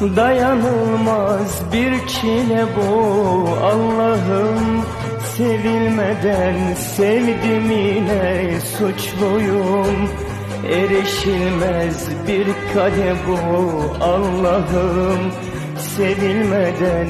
Dayanılmaz bir çile bu. Allah'ım Sevilmeden sevdim yine suçluyum. Erişilmez bir kade bu. Allah'ım Sevilmeden